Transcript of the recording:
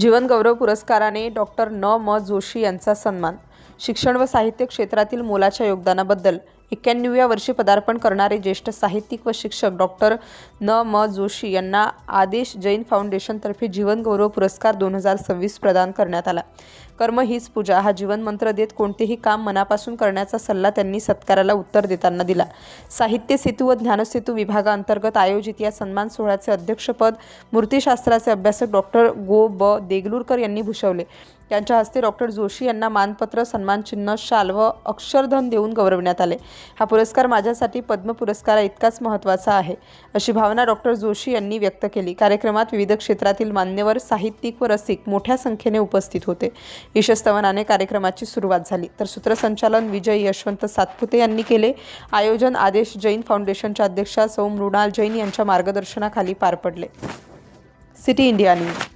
जीवनगौरव पुरस्काराने डॉक्टर न. म. जोशी यांचा सन्मान. शिक्षण व साहित्य क्षेत्रातील मोलाच्या योगदानाबद्दल एक्क्याण्णव्या वर्षी पदार्पण करणारे ज्येष्ठ साहित्यिक व शिक्षक डॉक्टर न म जोशी यांना आदेश जैन फाउंडेशनतर्फे जीवनगौरव पुरस्कार दोन हजार सव्वीस प्रदान करण्यात आला. कर्म हीच पूजा. हा जीवनमंत्र देत कोणतेही काम मनापासून करण्याचा सल्ला त्यांनी सत्काराला उत्तर देताना दिला. साहित्य सेतू व ज्ञानसेतू विभागाअंतर्गत आयोजित या सन्मान सोहळ्याचे अध्यक्षपद मूर्तिशास्त्राचे अभ्यासक डॉक्टर गो ब देगलूरकर यांनी भूषवले. त्यांच्या हस्ते डॉक्टर जोशी यांना मानपत्र सन्मानचिन्ह शाल व अक्षरधन देऊन गौरवण्यात आले. हा पुरस्कार माझ्यासाठी पद्म पुरस्कारा इतकाच महत्त्वाचा आहे अशी भावना डॉक्टर जोशी यांनी व्यक्त केली. कार्यक्रमात विविध क्षेत्रातील मान्यवर साहित्यिक व रसिक मोठ्या संख्येने उपस्थित होते. यशस्तवनाने कार्यक्रमाची सुरुवात झाली. तर सूत्रसंचालन विजय यशवंत सातपुते यांनी केले. आयोजन आदेश जैन फाउंडेशनच्या अध्यक्षा सौ मृणाल जैन यांच्या मार्गदर्शनाखाली पार पडले. City India news.